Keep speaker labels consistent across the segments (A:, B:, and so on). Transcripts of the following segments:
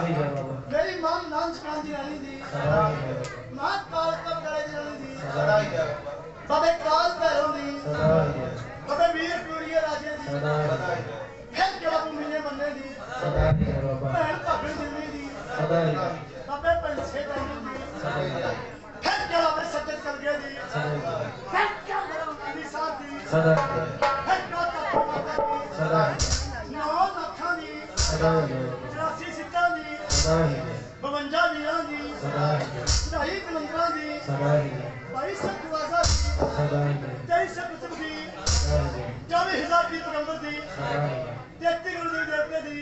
A: ਹੀ
B: ਬਾਬਾ
A: ਮੇਰੀ ਮਾਂ ਨਾਮ ਸਕਾਂ ਦੀ ਰਾਣੀ ਦੀ
B: ਸਦਾ ਹੀ ਜਾਵਾਂਗਾ
A: ਮਾਂ ਕਾਲ ਕਬ ਕਰੇ ਜੀ ਰਾਣੀ ਦੀ
B: ਸਦਾ ਹੀ ਜਾਵਾਂਗਾ
A: ਬਾਬੇ ਕਾਲ ਪੈਰੋਂ ਦੀ
B: ਸਦਾ ਹੀ ਜਾਵਾਂਗਾ
A: ਬਾਬੇ ਵੀਰ ਪੂਰੀਏ ਰਾਜੇ ਦੀ
B: ਸਦਾ ਹੀ
A: ਜਾਵਾਂਗਾ ਫਿਰ ਜਵਾਬ ਮਿਲੇ ਮੰਨੇ ਦੀ
B: ਸਦਾ ਹੀ ਬਾਬਾ
A: ਭੈਣ ਭਾਬੀ ਦਿੱਲੀ ਦੀ
B: ਸਦਾ ਹੀ ਜਾਵਾਂਗਾ
A: ਬਾਬੇ ਪੰਛੇ ਕਰਨੀ ਦੀ
B: ਸਦਾ ਹੀ
A: ਜਾਵਾਂਗਾ ਫਿਰ ਜਵਾਬ ਸੱਚਤ ਕਰ ਗਏ ਦੀ
B: ਸਦਾ ਹੀ
A: ਜਾਵਾਂਗਾ ਫਿਰ ਜਵਾਬ ਦੀ ਸਾਥ ਦੀ
B: ਸਦਾ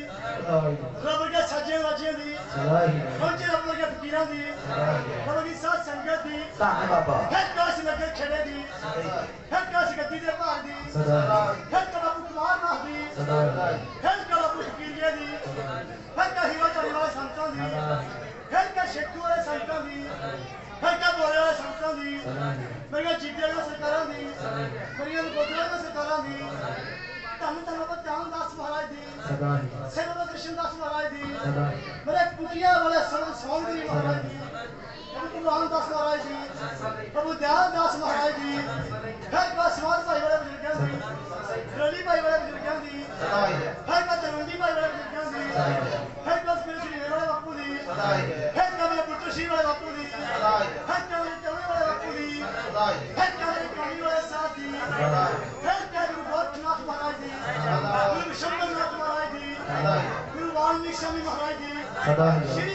A: ਰੱਬ ਵਰਗਾ ਸਾਜੇ ਵਾਜੇ ਦੀ
B: ਹੁਣ ਜੇ
A: ਰੱਬ ਵਰਗਾ ਫਕੀਰਾਂ ਦੀ ਰੱਬ ਵਰਗੀ ਸਾਧ ਸੰਗਤ ਦੀ
B: ਧੰਨ ਬਾਬਾ।
A: ਹੈ ਕਾਸ਼ ਲੱਗੇ ਖੇੜੇ ਦੀ ਹੈ ਕਾਸ਼ ਗੱਦੀ ਦੇ ਭਾਰ ਦੀ
B: ਹੈ।
A: ਕਲਾ ਕੁਮਾਰ ਨਾਥ ਦੀ
B: ਹੈ।
A: ਕਲਾ ਫਕੀਰੀਏ ਦੀ ਹੈ ਕਹੀਵਾ ਚੰਗਾ ਸੰਤਾਂ ਦੀ ਹੈ। ਕਾ ਸ਼ੇਖੂ ਵਾਲੇ ਸੰਤਾਂ ਦੀ ਹੈ ਕਾ ਬੋਲੇ ਵਾਲੇ ਸੰਤਾਂ ਦੀ dışındasın haydi. haydi. Kadar ya.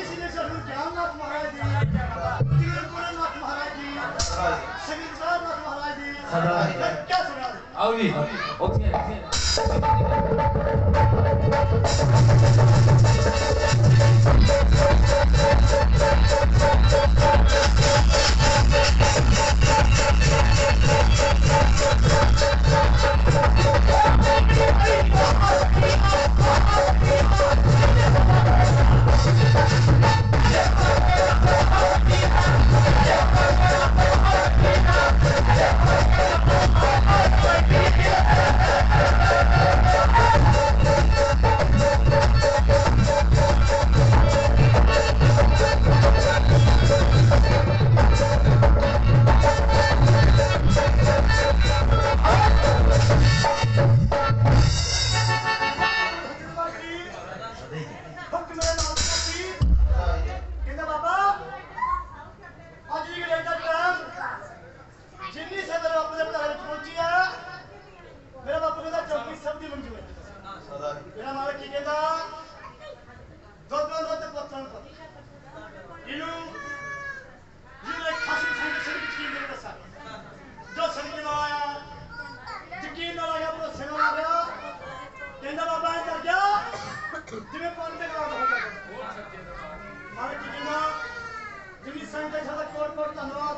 A: ਧੰਨਵਾਦ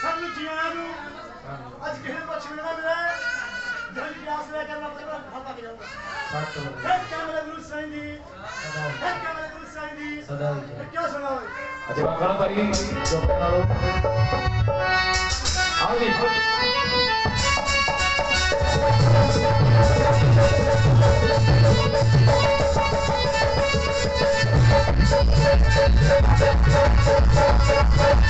A: ਸਭ ਨੂੰ ਜੀਆਂ ਨੂੰ ਅੱਜ ਕਿਸੇ ਪਛਾਣ ਨਾ ਮਿਲੇ ਦਿਲ ਵਿਆਸ ਲੈ ਕੇ ਮੈਂ ਆਪਣੇ ਘਰ ਪੱਕ ਜਾਊਂਗਾ
B: ਸੱਤ
A: ਹੈ ਕੈਮਰਾ ਗੁਰੂ ਸਾਈਂ ਦੀ
B: ਸਦਾ ਹੈ
A: ਕੈਮਰਾ ਗੁਰੂ ਸਾਈਂ ਦੀ
B: ਸਦਾ
A: ਕਿਆ ਸੁਣਾਵੇ
C: ਅੱਜ ਬਾਗਣ ਭਾਈ
B: ਜੋ ਪੈਨਾਲੋ
C: ਆਓ ਜੀ
D: Thank
A: you.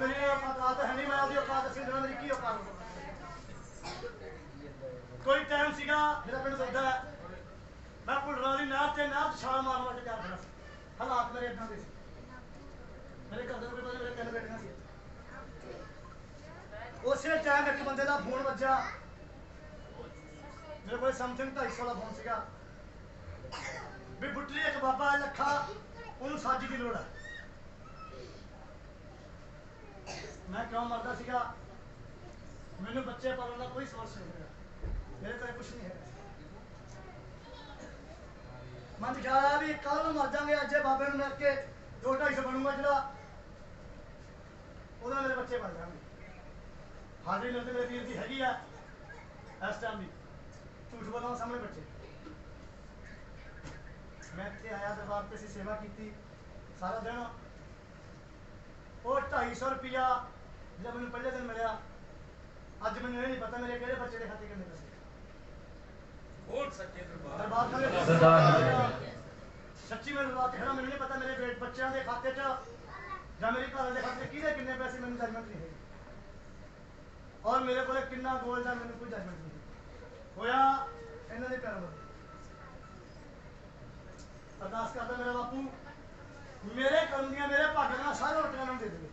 A: ਮੇਰੀ ਔਕਾਤ ਹੈ ਨਹੀਂ, ਮੈਂ ਉਹਦੀ ਔਕਾਤ ਅਸੀਂ ਜਿਹੜਾ ਮੇਰੀ ਕੀ ਔਕਾਤ ਕੋਈ ਟਾਈਮ ਸੀਗਾ, ਮੇਰਾ ਪਿੰਡ ਦੁੱਧਾ ਮੈਂ ਭੁੱਲਣਾ ਦੀ ਨਾਹ ਤੇ ਨਾਹ ਛਾਲ ਮਾਰਨ ਵਾਲੇ ਕਰ ਰਿਹਾ ਹਾਲਾਤ ਮੇਰੇ ਇਦਾਂ ਦੇ ਸੀ। ਮੇਰੇ ਘਰ ਦੇ ਨੂੰ ਪਤਾ ਮੇਰੇ ਤਿੰਨ ਬੇਟੀਆਂ ਸੀ। ਉਸੇ ਟਾਈਮ ਇੱਕ ਬੰਦੇ ਦਾ ਫੋਨ ਵੱਜਾ ਮੇਰੇ ਕੋਲ ਸਮਥਿੰਗ 250 ਦਾ ਫੋਨ ਸੀਗਾ। ਵੀ ਬੁੱਟਲੀ ਇੱਕ ਬਾਬਾ ਹੈ ਲੱਖਾ ਉਹਨੂੰ ਸਾਜੀ ਦੀ ਲੋੜ ਹੈ ਮੈਂ ਕਿਉਂ ਮਰਦਾ ਸੀਗਾ? ਮੈਨੂੰ ਬੱਚੇ ਪਾਲਣ ਦਾ ਕੋਈ ਸੋਰਸ ਨਹੀਂ ਹੈਗਾ ਮੇਰੇ ਕੋਲ ਕੁਝ ਨਹੀਂ ਹੈ ਮਨ ਖਿਆਲ ਆ ਵੀ ਕੱਲ ਨੂੰ ਮਰ ਜਾਾਂਗੇ, ਅੱਜੇ ਬਾਬੇ ਨੂੰ ਮਿਲ ਕੇ ਦੋ ਢਾਈ ਸੌ ਬਣੂਗਾ ਜਿਹੜਾ ਉਹਦਾ ਮੇਰੇ ਬੱਚੇ ਬਣ ਜਾਣਗੇ। ਹਾਜ਼ਰੀ ਮਿਲਦੇ ਮੇਰੇ ਵੀਰ ਦੀ ਹੈਗੀ ਆ, ਇਸ ਟਾਈਮ ਦੀ। ਝੂਠ ਬੋਲਣਾ ਸਾਹਮਣੇ ਬੱਚੇ। ਮੈਂ ਇੱਥੇ ਆਇਆ ਦਰਬਾਰ ਤੇ ਸੀ ਸੇਵਾ ਕੀਤੀ। ਸਾਰਾ ਦਿਨ ਉਹ 250 ਰੁਪਿਆ ਜਿਹੜਾ ਮੈਨੂੰ ਪਹਿਲੇ ਦਿਨ ਮਿਲਿਆ ਅੱਜ ਮੈਨੂੰ ਇਹ ਨਹੀਂ ਪਤਾ ਮੇਰੇ ਕਿਹੜੇ ਬੱਚੇ ਦੇ ਖਾਤੇ ਕਿੰਨੇ ਪੈਸੇ।
C: ਬੋਲ ਸੱਚੇ ਦਰਬਾਰ।
A: ਸੱਚੀ ਮੈਨੂੰ ਬਾਤ ਕਹਿਣਾ ਮੈਨੂੰ ਨਹੀਂ ਪਤਾ ਮੇਰੇ ਬੇਟ ਬੱਚਿਆਂ ਦੇ ਖਾਤੇ 'ਚ ਜਾਂ ਮੇਰੀ ਘਰ ਦੇ ਖਾਤੇ 'ਚ ਕਿਹਦੇ ਕਿੰਨੇ ਪੈਸੇ ਮੈਨੂੰ ਜਜਮੈਂਟ ਨਹੀਂ ਹੈਗੀ ਔਰ ਮੇਰੇ ਕੋਲੇ ਕਿੰਨਾ ਗੋਲਡ ਹੈ ਮੈਨੂੰ ਕੋਈ ਜਜਮੈਂਟ ਨਹੀਂ। ਹੋਇਆ ਇਹਨਾਂ ਦੇ ਪੈਰਾਂ ਵਿੱਚ ਅਰਦਾਸ ਕਰਦਾ ਮੇਰਾ ਬਾਪੂ ਮੇਰੇ ਕਰਮ ਦੀਆਂ ਮੇਰੇ ਭਾਗ ਨਾਲ ਸਾਰੇ ਰੋਟੀਆਂ ਨੂੰ ਦੇ ਦੇਵੇ।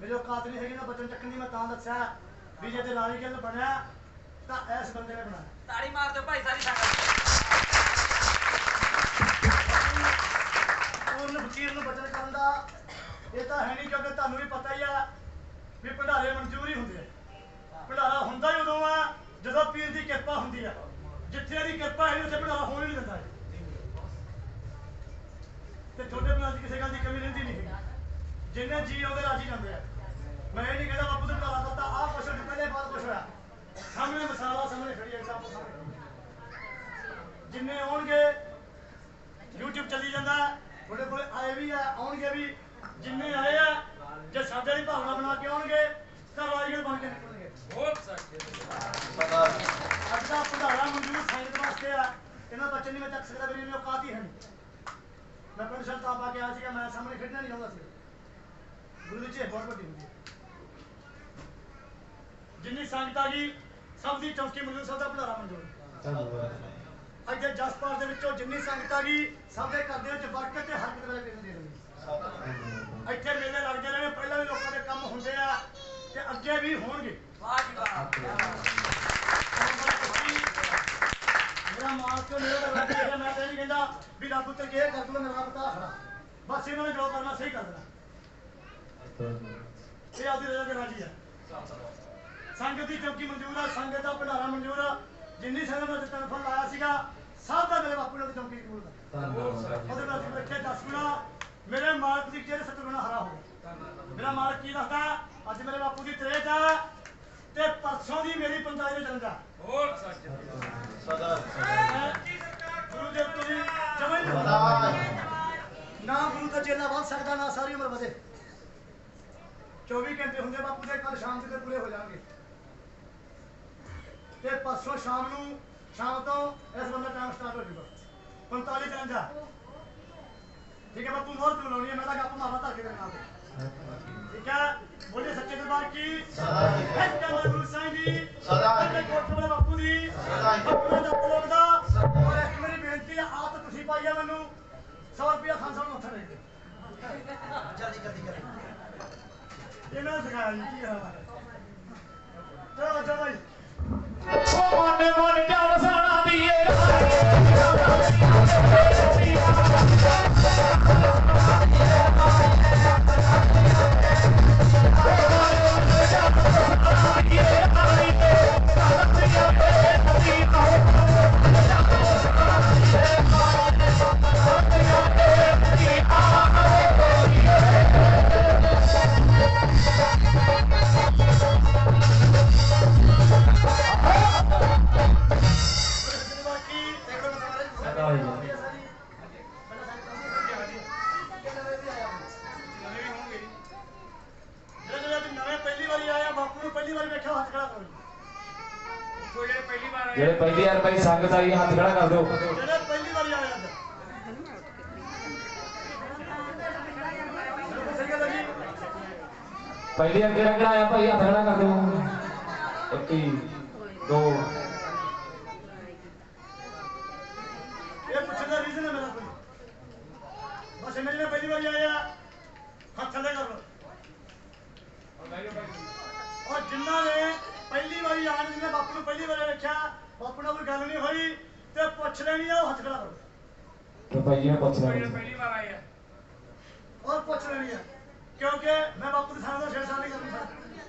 A: ਮੇਰੇ ਔਕਾਤ ਨਹੀਂ ਹੈਗੀ ਨਾ ਬਚਨ ਚੱਕਣ ਦੀ ਮੈਂ ਤਾਂ ਦੱਸਿਆ ਵੀ ਜੇ ਤੇ ਲਾਲੀ ਗੱਲ ਬਣਿਆ ਤਾਂ ਇਸ ਬੰਦੇ ਨੇ ਬਣਾਇਆ।
D: ਤਾੜੀ ਮਾਰ ਦਿਓ ਭਾਈ ਸਾਰੀ ਸੰਗਤ
A: ਪੂਰਨ ਫਕੀਰ ਨੂੰ ਬਚਨ ਕਰਨ ਦਾ ਇਹ ਤਾਂ ਹੈ ਨਹੀਂ ਕਿਉਂਕਿ ਤੁਹਾਨੂੰ ਵੀ ਪਤਾ ਹੀ ਆ ਵੀ ਭੰਡਾਰੇ ਮਨਜ਼ੂਰ ਹੀ ਹੁੰਦੇ ਆ। ਭੰਡਾਰਾ ਹੁੰਦਾ ਹੀ ਉਦੋਂ ਆ ਜਦੋਂ ਪੀਰ ਦੀ ਕਿਰਪਾ ਹੁੰਦੀ ਆ। ਜਿੱਥੇ ਦੀ ਕਿਰਪਾ ਹੈ ਉੱਥੇ ਭੰਡਾਰਾ ਹੋਣ ਹੀ ਨਹੀਂ ਦਿੰਦਾ। ਤੇ ਤੁਹਾਡੇ ਬਣਾ ਦੀ ਕਿਸੇ ਗੱਲ ਦੀ ਕਮੀ ਰਹਿੰਦੀ ਨਹੀਂ। ਜਿੰਨੇ ਜੀ ਆਉਂਦੇ ਰਾਜੀ ਜਾਂਦੇ ਆ। ਮੈਂ ਇਹ ਨਹੀਂ ਕਹਿੰਦਾ ਬਾਪੂ ਤੇ ਭੰਡਾਰਾ ਕਰਤਾ ਆਹ ਕੁਛ ਹੋਇਆ, ਪਹਿਲੇ ਬਾਅਦ ਕੁਛ ਹੋਇਆ। ਸਾਹਮਣੇ ਮਸਾਲਾ ਸਾਹਮਣੇ ਖੜੀ ਤੋਂ ਸਾਹਮਣੇ। ਜਿੰਨੇ ਆਉਣਗੇ YouTube ਚੱਲੀ ਜਾਂਦਾ ਤੁਹਾਡੇ ਕੋਲੇ ਆਏ ਵੀ ਆ ਆਉਣਗੇ ਵੀ। ਜਿੰਨੇ ਆਏ ਆ ਜੇ ਸਾਡੇ ਦੀ ਭਾਵਨਾ ਬਣਾ ਕੇ ਆਉਣਗੇ ਤਾਂ ਰਾਜਗੜ ਬਣ ਕੇ ਨਿਕਲਣਗੇ।
C: ਸੱਚੇ ਦਰਬਾਰ
A: ਅੱਜ ਦਾ ਭੰਡਾਰਾ ਮਨਜ਼ੂਰ ਸਾਈਡ ਵਾਸਤੇ ਆ। ਇਹਨਾਂ ਬੱਚੇ ਨਹੀਂ ਮੈਂ ਚੱਕ ਸਕਦਾ ਮੇਰੀ ਇੰਨੀ ਔਕਾਤ ਹੀ ਹੈ ਨਹੀਂ ਮੈਂ ਪਿੰਡ ਸ਼ਰਤ ਆ ਕੇ ਆਇਆ ਸੀਗਾ ਮੈਂ ਸਾਹਮਣੇ ਖੇਡਣਾ ਨਹੀਂ ਚਾਹੁੰਦਾ ਸੀ ਗੁਰੂ ਦੀ ਚੇ ਬਹੁਤ ਵੱਡੀ ਹੁੰਦੀ ਜਿੰਨੀ ਸੰਗਤ ਆ ਗਈ ਸਭ ਦੀ ਚੌਕੀ ਮਨਜ਼ੂਰ ਸਭ ਦਾ ਭੰਡਾਰਾ ਮਨਜ਼ੂਰ ਅੱਜ ਦੇ ਜਸਪਾਲ ਦੇ ਵਿੱਚੋਂ ਜਿੰਨੀ ਸੰਗਤ ਆ ਗਈ ਸਭ ਦੇ ਘਰ ਦੇ ਵਿੱਚ ਬਰਕਤ ਤੇ ਹਰਕਤ ਵੇਲੇ ਦੇ ਦਿੰਦੀ ਇੱਥੇ ਮੇਲੇ ਲੱਗਦੇ ਰਹੇ ਪਹਿਲਾਂ ਵੀ ਲੋਕਾਂ ਦੇ ਕੰਮ ਹੁੰਦੇ ਆ ਤੇ ਅੱਗੇ ਵੀ ਹੋਣਗੇ
D: ਵਾਹ ਜੀ ਵਾਹ
A: ਮੇਰਾ ਮਾਲਕ ਮੇਰੇ ਦਾ ਰੱਬ ਹੈ ਮੈਂ ਤਾਂ ਇਹ ਨਹੀਂ ਕਹਿੰਦਾ ਵੀ ਰੱਬ ਉੱਤੇ ਕੀ ਕਰ ਦੂਗਾ ਮੇਰਾ ਰੱਬ ਤਾਂ ਖੜਾ ਬਸ ਇਹਨਾਂ ਨੇ ਜੋ ਕਰਨਾ ਸਹੀ ਕਰ ਦੇਣਾ। ਇਹ ਆਪਦੀ ਰਜ਼ਾ ਦੇ ਰਾਜੀ ਆ। ਸੰਗਤ ਦੀ ਚੌਕੀ ਮਨਜ਼ੂਰ ਆ ਸੰਗਤ ਦਾ ਭੰਡਾਰਾ ਮਨਜ਼ੂਰ ਆ। ਜਿੰਨੀ ਸੰਗਤ ਨੇ ਟੈਲੀਫੋਨ ਲਾਇਆ ਸੀਗਾ ਸਭ ਦਾ ਮੇਰੇ ਬਾਪੂ ਨੇ ਚੌਕੀ ਕਬੂਲ ਕਰ ਉਹਦੇ ਨਾਲ ਬੈਠੇ 10 ਗੁਣਾ। ਮੇਰੇ ਮਾਲਕ ਦੀ ਜਿਹੜੇ ਸੱਤ ਗੁਣਾ ਹਰਾ ਹੋ ਮੇਰਾ ਮਾਲਕ ਕੀ ਦੱਸਦਾ? ਅੱਜ ਮੇਰੇ ਬਾਪੂ ਦੀ ਤ੍ਰੇਤ ਆ ਤੇ ਪਰਸੋਂ ਦੀ ਮੇਰੀ 45 ਦੇ ਜਨਮ
C: ਬੋਲ ਸੱਚੇ। ਦਰਬਾਰ
A: ਗੁਰੂ ਦੇ ਉੱਤੋਂ ਦੀ ਜਮਾਂ ਹੀ ਨਹੀਂ ਹੁੰਦਾ। ਨਾ ਗੁਰੂ ਦਾ ਚੇਲਾ ਵੱਧ ਸਕਦਾ ਨਾ ਸਾਰੀ ਉਮਰ ਵਧੇ। 24 ਘੰਟੇ ਹੁੰਦੇ ਬਾਪੂ ਦੇ ਕੱਲ ਸ਼ਾਮ ਤੱਕ ਪੂਰੇ ਹੋ ਜਾਣਗੇ। ਤੇ ਪਰਸੋਂ ਸ਼ਾਮ ਨੂੰ ਸ਼ਾਮ ਤੋਂ ਇਸ ਬੰਦਾ ਟਾਈਮ ਸਟਾਰਟ ਹੋ ਜਾਊਗਾ। 45 ਦਿਨ ਜਾ ਠੀਕ ਹੈ ਬਾਪੂ ਮੋਰ ਤੂੰ ਲਾਉਣੀ ਹੈ ਮੈਂ ਤਾਂ ਗੱਪ ਮਾਰਦਾ ਧਰਕੇ ਦੇ ਨਾਲ ਠੀਕ ਹੈ? ਬੋਲੇ ਸੱਚੇ ਦਰਬਾਰ ਕੀ? ਇੱਕ ਕਮਲ ਗੁਰੂ ਸਾਹਿਬ ਦੀ
B: ਸਦਾ
A: ਅੱਗੇ ਕੋਟੜੇ ਬਾਪੂ ਦੀ
B: ਸਦਾ
A: ਬਾਪੂ ਦਾ ਪੁੱਤ ਦਾ ਮੇਰੀ ਬੇਨਤੀ ਆ ਆਪ ਤਾਂ ਤੁਸੀਂ ਪਾਈ ਆ ਮੈਨੂੰ 100 ਰੁਪਿਆ ਖਾਨ ਸਾਹਿਬ ਨੂੰ ਉੱਥੇ ਦੇ ਦੇ
B: ਜਲਦੀ ਜਲਦੀ ਜਲਦੀ
A: ਇਹਨਾਂ ਸਿਖਾਇਆ ਜੀ ਕੀ ਹਾਲ ਹੈ ਚਲੋ ਚਲੋ ਭਾਈ
C: ਓ ਮਨ ਮਨ ਚੱਲ ਸਾਣਾ ਦੀਏ ਰਾਏ ਪਹਿਲੀ ਵਾਰ ਕਿਹੜਾ ਆਇਆ ਭਾਈ ਹੱਥ ਖੜਾ ਕਰ ਦਿਓ। ਇੱਕ ਹੀ ਦੋ।
A: ਇਹ ਪੁੱਛਣ ਦਾ ਰੀਜ਼ਨ ਹੈ ਮੇਰਾ ਕੋਈ ਬਸ ਇਹਨਾਂ ਜਿਹੜੇ ਪਹਿਲੀ ਵਾਰੀ ਆਏ ਆ ਹੱਥ ਥੱਲੇ ਕਰ ਲਓ। ਔਰ ਜਿਨ੍ਹਾਂ ਨੇ ਪਹਿਲੀ ਵਾਰੀ ਆਣ ਜਿਹਨੇ ਬਾਪੂ ਨੂੰ ਪਹਿਲੀ ਵਾਰੀ ਵੇਖਿਆ ਬਾਪੂ ਨਾਲ ਕੋਈ ਗੱਲ ਨਹੀਂ ਹੋਈ ਤੇ ਪੁੱਛ ਲੈਣੀ ਆ ਉਹ ਹੱਥ ਖੜਾ ਕਰੋ।
C: ਤੇ ਭਾਈ ਜੀ ਨੇ ਪੁੱਛ ਲੈਣਾ
D: ਪਹਿਲੀ ਵਾਰ ਆਏ ਆ
A: ਔਰ ਪੁੱਛ ਲੈਣੀ ਆ। ਕਿਉਂਕਿ ਮੈਂ ਬਾਪੂ ਦੇ ਸਾਹਮਣੇ 6 ਸਾਲ ਨਹੀਂ ਕਰ ਸਕਦਾ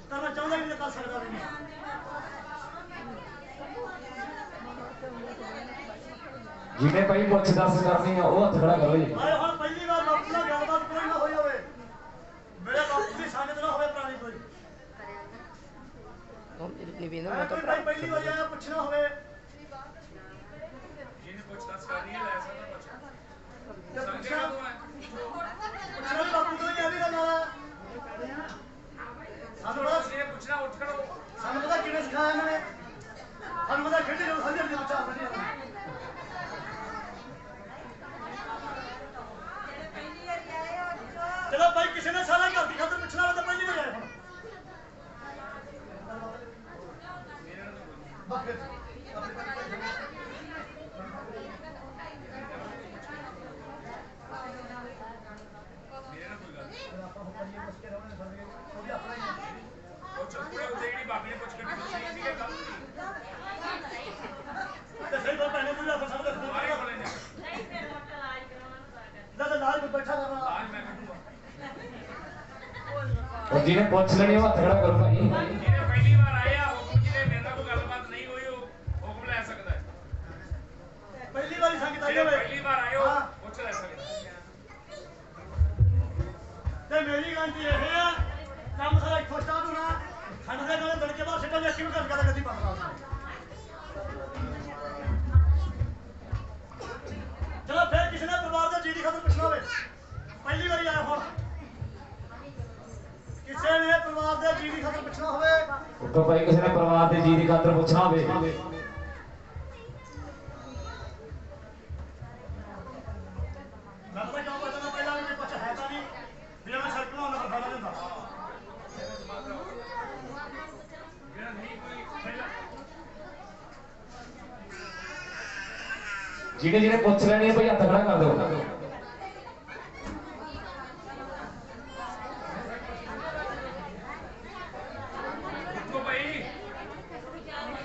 A: ਤਾਂ ਮੈਂ ਚਾਹੁੰਦਾ ਹੀ ਨਹੀਂ ਕਰ ਸਕਦਾ ਨਹੀਂ।
C: ਜਿਹਨੇ ਭਾਈ ਪੁੱਛ ਦੱਸ ਕਰਨੀ ਆ ਉਹ ਹੱਥ ਖੜਾ ਕਰੋ ਜੀ।
A: ਆਏ ਹੁਣ ਪਹਿਲੀ ਵਾਰ ਬਾਪੂ ਨਾਲ ਗੱਲਬਾਤ ਕੋਈ ਨਾ ਹੋਈ ਹੋਵੇ। ਮੇਰੇ ਬਾਪੂ ਦੀ ਸੰਗਤ ਨਾ ਹੋਵੇ ਪੁਰਾਣੀ ਕੋਈ।
E: viene
A: ਮੈਂ ਭਾਈ ਪਹਿਲੀ ਵਾਰੀ ਆਇਆ ਪੁੱਛਣਾ ਹੋਵੇ।
D: ਜਿਹਨੇ ਪੁੱਛ ਦੱਸ ਕਰਨੀ ਹੈ ਲੈ ਸਕਦਾ ਪੁੱਛ
A: ਤੇ
D: ਸੰਗੇ
A: ਪੁੱਛਣਾ
D: ਕਦੋਂ ਹੈ
A: ਪੁੱਛਣਾ ਵੀ ਬਾਪੂ ਤੋਂ ਹੀ ਆ ਵੀ ਦਾ ਨਾਲ ਸਾਨੂੰ ਪਤਾ
D: ਜਿਹਨੇ ਪੁੱਛਣਾ ਉੱਠ ਖੜੋ
A: ਸਾਨੂੰ ਪਤਾ ਕਿਵੇਂ ਸਿਖਾਇਆ ਇਹਨਾਂ ਨੇ ਸਾਨੂੰ ਪਤਾ ਖੇਡੀ ਜਦੋਂ ਸਮਝ ਨਹੀਂ ਬੱਚਾ ਸਮਝ ਚਲੋ ਭਾਈ ਕਿਸੇ ਨੇ ਸਾਰਾ ਘਰ ਦੀ ਖਾਤਰ ਪੁੱਛਣਾ ਹੋਵੇ ਤਾਂ ਪਹਿਲੀ ਵਾਰ ਆਏ ਹੁਣ ਬਾਕੀ
D: ਮੇਰੇ ਨਾਲ ਕੋਈ ਗੱਲ ਨਹੀਂ
A: ਆਪਾਂ ਹੁਕਮ ਨਹੀਂ ਪੁੱਛ ਕੇ ਰਵਾਂਗੇ ਸਾਡੇ ਉਹ ਵੀ ਆਪਣਾ ਹੀ ਹੈ।
D: ਪੁੱਛ ਪੂਰੇ ਉੱਤੇ ਜਿਹੜੀ ਬਾਬੇ ਨੇ ਪੁੱਛ ਕੇ ਪੁੱਛੀ ਸੀ ਇਹ ਗੱਲ ਨਹੀਂ
A: ਤੇ ਸਹੀ ਗੱਲ ਭੈਣੇ ਤੂੰ ਆਪਾਂ ਸਾਹਮਣੇ
D: ਦੁਬਾਰੇ
A: ਖੜਾ
D: ਖੋਲੇ ਨੇ
A: ਲੈ ਤੇ ਨਾਲ ਕੋਈ ਬੈਠਾ ਕਰਨਾ
D: ਆਜ ਮੈਂ ਕੱਢੂਗਾ
C: ਉਹ ਜਿਹਨੇ ਪੁੱਛ ਲੈਣੀ ਉਹ ਹੱਥ ਖੜਾ ਕਰੋ ਭਾਈ।
D: ਜਿਹਨੇ ਪਹਿਲੀ ਵਾਰ ਆਇਆ ਹੁਕਮ ਜਿਹਨੇ ਮੇਰੇ ਨਾਲ ਕੋਈ ਗੱਲਬਾਤ ਨਹੀਂ ਹੋਈ ਉਹ ਹੁਕਮ ਲੈ ਸਕਦਾ ਹੈ।
A: ਪਹਿਲੀ ਵਾਰੀ ਸੰਗਤ ਆਈ
D: ਜਿਹੜੇ
A: ਹੋਵੇ।
D: ਪਹਿਲੀ ਵਾਰ ਆਏ ਉਹ
A: ਹਾਂ।
D: ਪੁੱਛ ਲੈ ਸਕਦਾ ਹੈ।
A: ਤੇ ਮੇਰੀ ਗਾਰੰਟੀ ਇਹ ਆ ਕੰਮ ਸਾਰਾ ਇੱਥੋਂ ਸਟਾਰਟ ਹੋਣਾ। ਖੰਡ ਦੇ ਗਾਣੇ ਦੜਕੇ ਬਾਹਰ ਸਿੱਟਾਂ ਚਲੋ ਫਿਰ ਕਿਸੇ ਨੇ ਪਰਿਵਾਰ ਦਾ ਜੀ ਦੀ ਖਾਤਰ ਪੁੱਛਣਾ ਹੋਵੇ। ਪਹਿਲੀ ਵਾਰੀ ਆਇਆ ਹੁਣ। ਨੇ ਪਰਿਵਾਰ ਦਾ ਜੀ ਦੀ ਖਾਤਰ ਪੁੱਛਣਾ ਹੋਵੇ।
C: ਉੱਤੋਂ ਭਾਈ ਕਿਸੇ ਨੇ ਪਰਿਵਾਰ ਦੇ ਜੀ ਦੀ ਖਾਤਰ ਪੁੱਛਣਾ ਹੋਵੇ।
D: ਜਿਹੜਾ
C: ਜਿਹਨੇ ਪੁੱਛ ਲੈਣੀ ਭਾਈ ਹੱਥ ਖੜਾ ਕਰ ਦਿਓ
D: ਉੱਠੋ ਭਾਈ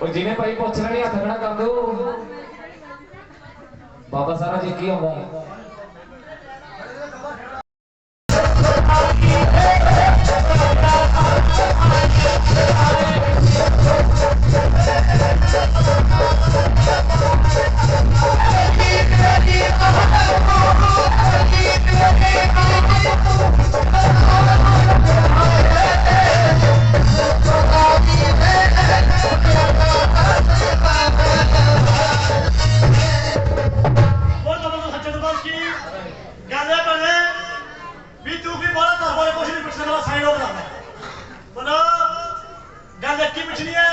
C: ਉਹ ਜਿਹਨੇ ਭਾਈ ਪੁੱਛਣਾ ਲੈਣੀ ਹੱਥ ਖੜਾ ਕਰ ਦਿਓ। ਬਾਬਾ ਸਾਰਾ ਜੀ ਕੀ ਆਉਂਦਾ।
A: ਸਾਈਨ ਹੋ ਜਾਂਦਾ ਬੋਲੋ ਗੱਲ ਇੱਕ ਪਿਛਲੀ ਹੈ।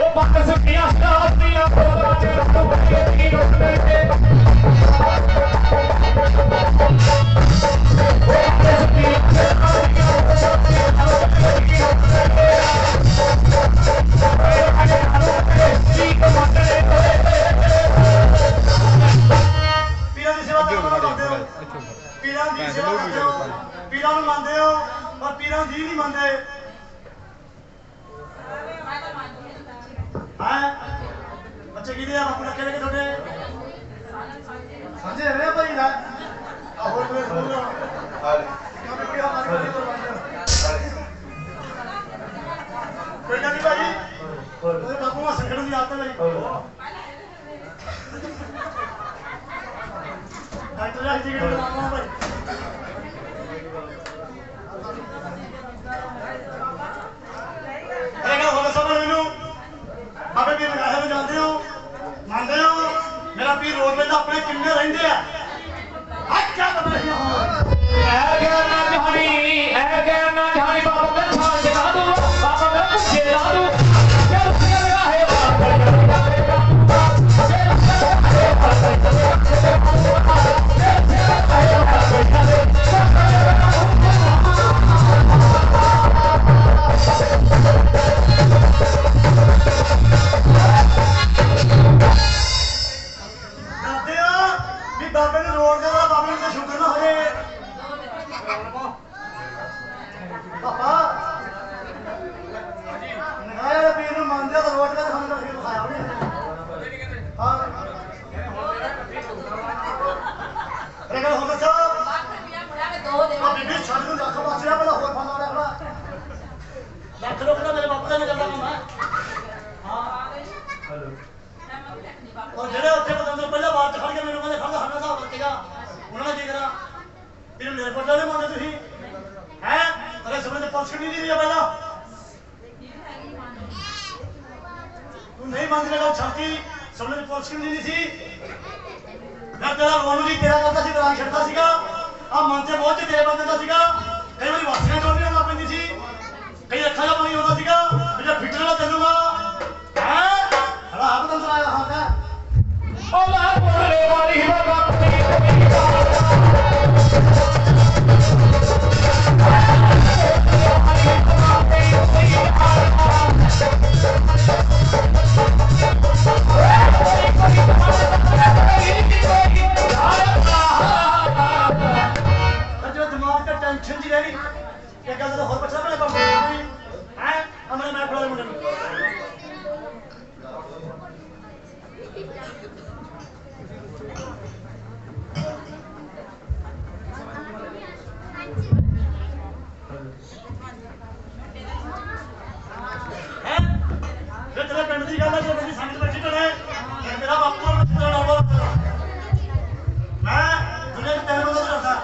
A: ਉਹ
D: ਬੱਕਰ ਸੁੱਕੀਆਂ ਸਾਥ ਦੀਆਂ ਕੋਲਾਂ
A: ਚ
C: ਰੱਖਦੇ ਕੀ ਰੁੱਤੇ
A: ਪੀਰਾਂ ਦੀ ਸੇਵਾ ਕਰਦੇ ਹੋ। ਪੀਰਾਂ ਨੂੰ ਮੰਨਦੇ ਹੋ ਪਰ ਪੀਰਾਂ ਦੀ ਨਹੀਂ ਮੰਨਦੇ। ਰੁਪਏ ਆਪ ਰੱਖੇ ਨੇ ਤੁਹਾਡੇ ਸਮਝੇ ਰੇ ਭਾਈ ਨਾ ਹੋਰ ਕੋਈ ਬੋਲੋ ਹਾਂ ਕੰਮ ਕੀ ਹਮਾਰੇ ਕੋਲ ਕੋਈ ਨਹੀਂ ਭਾਈ ਉਹਦੇ ਬਾਪੂ ਮਾ ਸੰਗੜ ਦੀ ਆਦਤ ਹੈ ਡਾਕਟਰ ਜੀ ਕਿਹੜਾ
C: ਨਾਮ ਵਿੱਚ ਦਾ ਪਿੰਡ ਦੀ
A: ਗੱਲ ਹੈ ਜੇ ਮੇਰੀ ਸੰਗਤ ਵਿੱਚ ਟੜੇ ਫਿਰ ਮੇਰਾ ਬਾਪੂ ਨਾਲ ਵਿੱਚ ਟੜਾ ਮੈਂ ਜਿਹੜੇ ਤੈਨੂੰ ਮਦਦ ਕਰਦਾ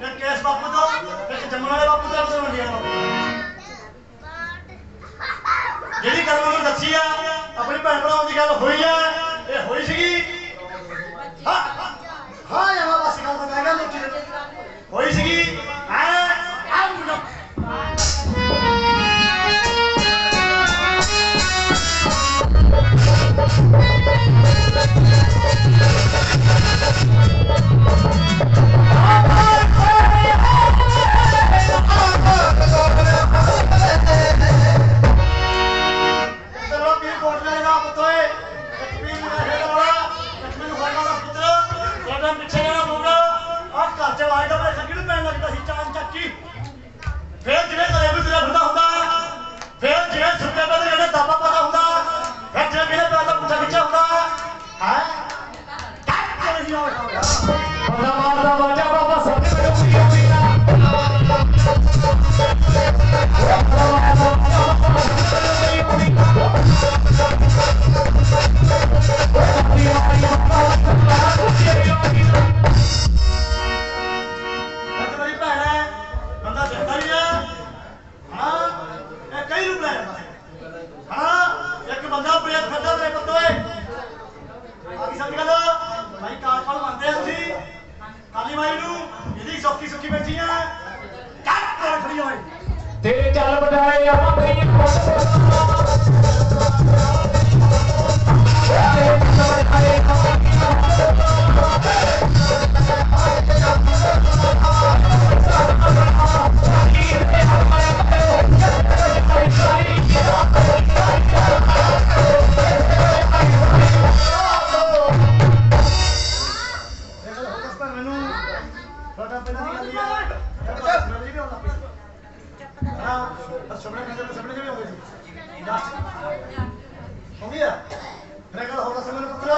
A: ਫਿਰ ਕੇਸ ਬਾਪੂ ਦਾ
C: ਫਿਰ ਜੰਮਣ ਵਾਲੇ
A: ਬਾਪੂ ਦਾ ਤੇ। ਮੰਡਿਆ ਜਿਹੜੀ ਗੱਲ ਮੈਨੂੰ ਦੱਸੀ ਆ, ਆਪਣੀ ਭੈਣ ਭਰਾਵਾਂ ਦੀ ਗੱਲ ਹੋਈ ਆ, ਇਹ ਹੋਈ ਸੀਗੀ। ਹਾਂ ਹਾਂ ਯਾਰ ਬਸ ਗੱਲ ਮੈਂ ਕਹਿੰਦਾ ਹੋਈ ਸੀਗੀ। ਚਲੋ ਇਹਦੀ ਸੌਖੀ ਸੁੱਖੀ ਬੈਠੀ ਆ ਕੱਟ ਕੋਲ ਖੜੀ ਹੋਏ
C: ਤੇਰੇ ਚੱਲ ਬਟਾਏ ਆ ਮੇਰੀ
A: ਇਹ ਬਸ ਸੁਪਨੇ ਕਹਿੰਦੇ ਕਿਵੇਂ ਆਉਂਦੇ ਸੀ ਦੱਸ। ਹੋ ਗਿਆ? ਫਿਰ ਗੱਲ ਹੋ ਦੱਸ ਪੁੱਤਰਾ।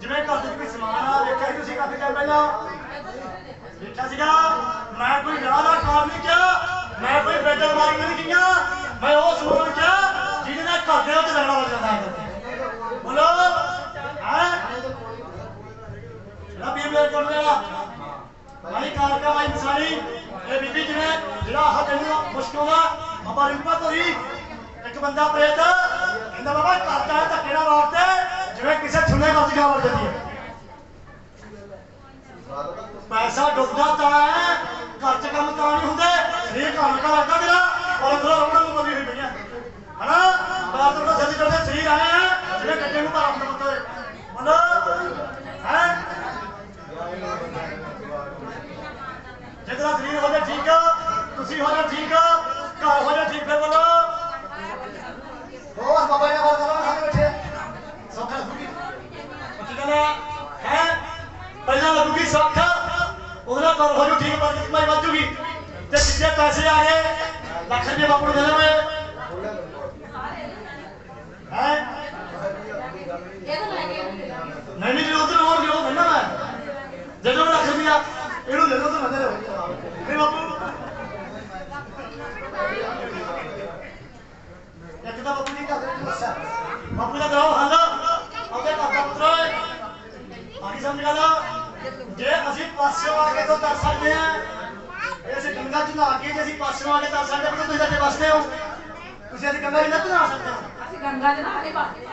A: ਜਿਵੇਂ ਘਰ ਦੇ ਵਿੱਚ ਸਮਾਨ ਆ, ਵੇਖਿਆ ਸੀ ਤੁਸੀਂ ਕਾਫੀ ਟਾਈਮ ਪਹਿਲਾਂ? ਵੇਖਿਆ ਸੀਗਾ? ਮੈਂ ਕੋਈ ਵਿਆਹ ਦਾ ਕਾਰਨ ਨਹੀਂ ਕਿਹਾ। ਮੈਂ ਕੋਈ ਬੈੱਡ ਅਲਮਾਰੀ ਨਹੀਂ ਕਿਹਾ ਮੈਂ ਉਹ ਸਮਾਨ ਕਿਹਾ ਜਿਹਦੇ ਨਾਲ ਘਰ ਦੇ ਵਿੱਚ ਰਗੜਾ ਵੱਜ ਜਾਂਦਾ ਹੈ। ਬੋਲੋ। ਹੈ? ਰੱਬੀ ਮੇਰੇ ਕੋਲ ਮੇਰਾ ਭਾਈ ਕਾਲਕਾ, ਭਾਈ ਮਸਾਰੀ ਇਹ ਬੀਬੀ ਜਿਵੇਂ ਜਿਹੜਾ ਆਹ ਤੈਨੂੰ ਮੁਸ਼ਕਲ ਦਾ ਬਾਬਾ ਰਿੰਪਾ ਤੋਰੀ ਇੱਕ ਬੰਦਾ ਪ੍ਰੇਤ ਕਹਿੰਦਾ, ਬਾਬਾ ਕਰਦਾ ਹੈ ਧੱਕੇ ਨਾਲ ਵਾਰਤੇ। ਜਿਵੇਂ ਕਿਸੇ ਛੁੱਲੇ ਨਾਲ ਜਗਾ ਵਰ ਹੈ। ਪੈਸਾ ਡੁੱਬਦਾ ਤਾਂ ਹੈ, ਘਰ ਚ ਕੰਮ ਤਾਂ ਨਹੀਂ ਹੁੰਦੇ। ਸਰੀਰ ਕੰਮ ਕਾ ਲੱਗਦਾ ਤੇਰਾ ਔਰ ਅੰਦਰੋਂ ਰੋਣ ਨੂੰ ਬੋਲੀ ਹੋਈ ਪਈਆਂ ਹਨਾ? ਬਾਤ ਤੋਂ ਜਲਦੀ ਜਲਦੀ ਸਰੀਰ ਆਏ ਆ ਜਿਹੜੇ ਗੱਡੇ ਨੂੰ ਭਾਰਤ ਦਾ ਪੁੱਤ ਬੋਲੋ ਹੈ ਜੇ ਸਰੀਰ ਹੋ ਜਾ ਠੀਕ ਤੁਸੀਂ ਹੋ ਜਾ ਠੀਕ ਘਰ ਹੋ ਜਾ ਠੀਕ ਫਿਰ ਬੋਲੋ। ਹੋਰ ਬਾਬਾ ਜੀ ਬਾਤ ਕਰੋ ਸਾਡੇ ਬੱਚੇ ਸੌਖਾ ਲੱਗੂਗੀ। ਕੀ ਕਹਿੰਦਾ ਹੈ? ਪਹਿਲਾਂ ਲੱਗੂਗੀ, ਸੌਖਾ। ਉਹਦਾ ਘਰ ਹੋ ਜੂ, ਠੀਕ ਪਰ ਕਮਾਈ ਵੱਜੂਗੀ ਤੇ ਜਿੱਦੇ ਪੈਸੇ ਆ ਗਏ, ਲੱਖ ਰੁਪਏ ਬਾਪੂ ਨੂੰ ਦੇ ਦੇਵੇ ਹੈ ਨਹੀਂ ਨਹੀਂ ਉਧਰ ਹੋਰ ਦਿਓ ਕਹਿੰਦਾ ਮੈਂ ਦੇ ਦੋ ਲੱਖ ਰੁਪਇਆ ਇਹਨੂੰ ਲੈ ਲਓ ਤਾਂ ਨਜ਼ਰ ਨਹੀਂ ਬਾਪੂ ਇੱਕ ਤਾਂ ਬਾਪੂ ਦੀ ਘਰ ਦੇ ਵਿੱਚ ਦੱਸਿਆ ਬਾਪੂ ਦਾ ਕਰਾਓ ਹੱਲ ਆਪੇ ਘਰ ਦਾ ਪੁੱਤਰ ਆਗੀ ਸਮਝ ਗੱਲ ਜੇ ਅਸੀਂ ਪਾਸਿਓਂ ਕਰ ਸਕਦੇ ਆ? ਇਹ ਅਸੀਂ ਗੰਗਾ ਚ ਨਹਾ ਕੇ ਜੇ ਅਸੀਂ ਪਾਸਿਓਂ ਆ ਕੇ ਕਰ ਸਕਦੇ ਹਾਂ ਤੁਸੀਂ ਸਾਡੇ ਵਾਸਤੇ ਹੋ। ਤੁਸੀਂ ਅਸੀਂ ਗੰਗਾ ਚ ਨਾ ਨਹਾ ਸਕਦੇ ਹੋ।
E: ਅਸੀਂ ਗੰਗਾ ਚ ਨਹਾ ਕੇ ਬਾਕੀ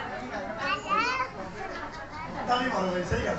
A: ਤਾਂ ਵੀ ਮਾਰੋ ਸਹੀ ਗੱਲ।